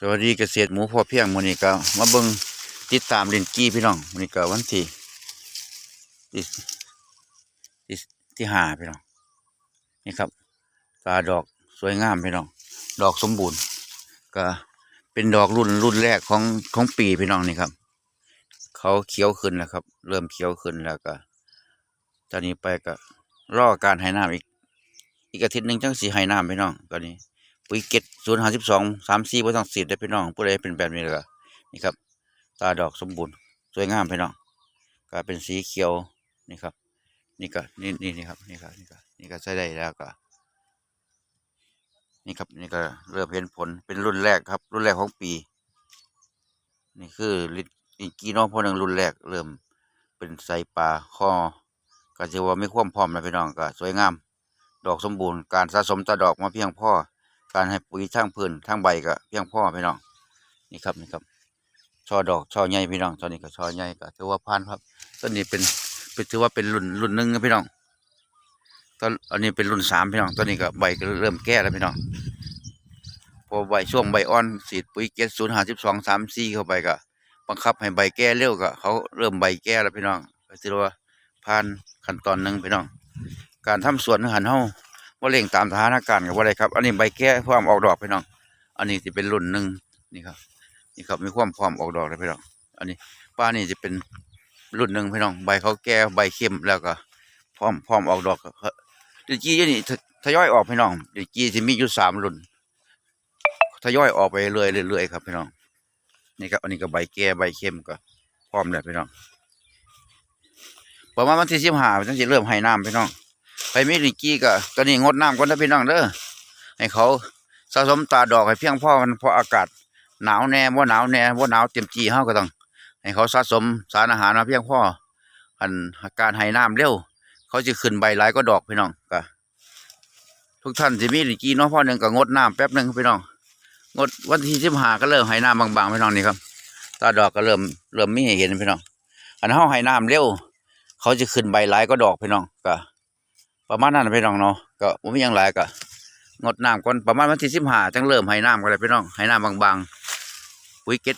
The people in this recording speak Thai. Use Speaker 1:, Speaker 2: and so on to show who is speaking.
Speaker 1: สวัสดีเกษตรหมูพอเพียงมื้อนี้ก็มาเบิงติดตามเล่นกี้พี่น้องมื้อนี้ก็วันที่ที่ที่ที่หาพี่น้องนี่ครับตาดอกสวยงามพี่น้อง ดอกสมบูรณ์ ก็เป็นดอกรุ่นรุ่นแรกของของปีพี่น้องนี่ครับ เขาเขียวขึ้นแล้วครับ เริ่มเขียวขึ้นแล้วก็ตอนนี้ไปก็รอการให้น้ำอีก อีกอาทิตย์หนึ่งจังสีให้น้ำพี่น้องตอนนี้ ปุ๋ยเก็ดศูนย์ห้าสิบสองสามสี่บ่ต้องสีดได้พี่น้องผู้ใดเป็นแบบนี้ก็นี่ครับ ตาดอกสมบูรณ์สวยงามพี่น้องก็เป็นสีเขียวนี่ครับ นี่ก็นี่นี่นี่ครับนี่ครับนี่ก็นี่ก็ใช้ได้แล้วก็นี่ครับนี่ก็เริ่มเห็นผลเป็นรุ่นแรกครับ รุ่นแรกของปี นี่คือลิอีกีน้องพอหนึ่งรุ่นแรก เริ่มเป็นใส่ปลาข้อก็จะว่าไม่คว่ำพร้อมนะพี่น้องก็สวยงาม ดอกสมบูรณ์การสะสมตาดอกมาเพียงพ่อ การให้ปุ๋ยทั้งพื้นทั้งใบก็เพียงพอพี่น้องนี่ครับนี่ครับช่อดอกช่อใหญ่พี่น้องตอนนี้ก็ช่อใหญ่ก็ถือว่าผ่านครับต้นนี้เป็นเป็นถือว่าเป็นรุ่นรุ่นหนึ่งนะพี่น้องตอนอันนี้เป็นรุ่นสามพี่น้องตอนนี้ก็ใบก็เริ่มแก่แล้วพี่น้องพอใบช่วงใบอ่อนสีดปุ๋ยเกสศูนย์ห้าสิบสองสามสี่เข้าไปก็บังคับให้ใบแก่เร็วก็เขาเริ่มใบแก่แล้วพี่น้องก็ถือว่าผ่านขั้นตอนหนึ่งพี่น้อง การทำสวนหันเฮา ว่เร่งตามสถานการณ์กับว่าไรครับ อันนี้ใบแก้ความออกดอกพี่น้อง อันนี้จะเป็นรุ่นหนึ่งนี่ครับ นี่ครับมีความพร้อมออกดอกเลยพี่น้อง อันนี้ป้านี่จะเป็นรุ่นหนึ่งพี่น้อง ใบเขาแก่ใบเข้มแล้วก็พร้อมพร้อมออกดอกก็เดยวจีนี่ทยอยออกพี่น้องเดยวจีที่มีอยู่สามรุ่นทยอยออกไปเรื่อยๆเรื่อยครับพี่น้อง นี่ครับ อันนี้ก็ใบแก่ใบเข้มก็ พร้อมแล้วพี่น้องประมาณวันที่สิบห้าจังสิเริ่มให้น้ำพี่น้อง ไปมีดิกี้ก็ตอนนี้งดน้ำก่อนนะพี่น้องเด้อให้เขาสะสมตาดอกให้เพียงพอมันเพราะอากาศ หนาวแน่ว่าหนาวแน่ว่าหนาวเต็มจีเฮาก็ต้อง ให้เขาสะสมสารอาหารมาเพียงพออันการให้น้ำเร็ว เขาจะขึ้นใบหลายก็ดอกพี่น้องก็ทุกท่านที่มีดกี้เนาะพ่อหนึ่งก็งดน้ำแป๊บหนึ่งพี่น้องงดวันที่สิบห้าก็เริ่มให้น้ำบางๆพี่น้องนี่ครับตาดอกก็เริ่มเริ่มมีให้เห็นพี่น้อง อันเฮาให้น้ำเร็ว เขาจะขึ้นใบหลายก็ดอกพี่น้องก็ ประมาณนั้นพี่น้องเนาะก็บ่มีหยังไลายก็งดน้ำก่อนประมาณวันที่สิบห้าจังเริ่มให้น้ำกันเลยพี่น้องให้น้ำบางๆปุ๋ยเก็ต